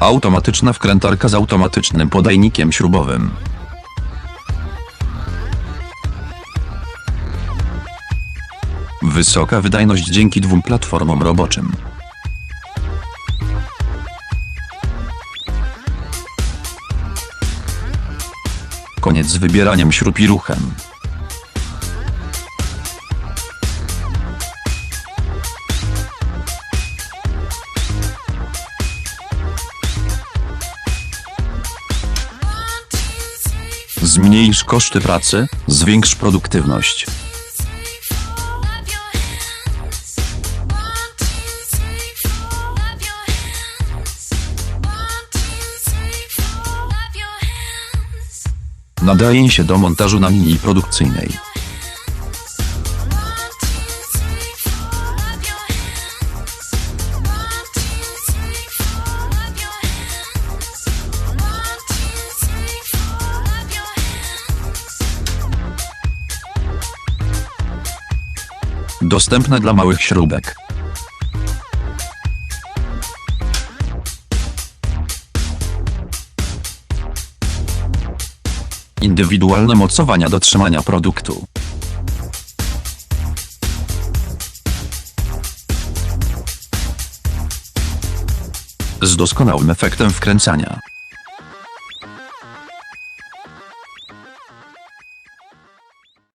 Automatyczna wkrętarka z automatycznym podajnikiem śrubowym. Wysoka wydajność dzięki dwóm platformom roboczym. Koniec z wybieraniem śrub i ruchem. Zmniejsz koszty pracy, zwiększ produktywność. Nadaje się do montażu na linii produkcyjnej. Dostępne dla małych śrubek. Indywidualne mocowania do trzymania produktu. Z doskonałym efektem wkręcania.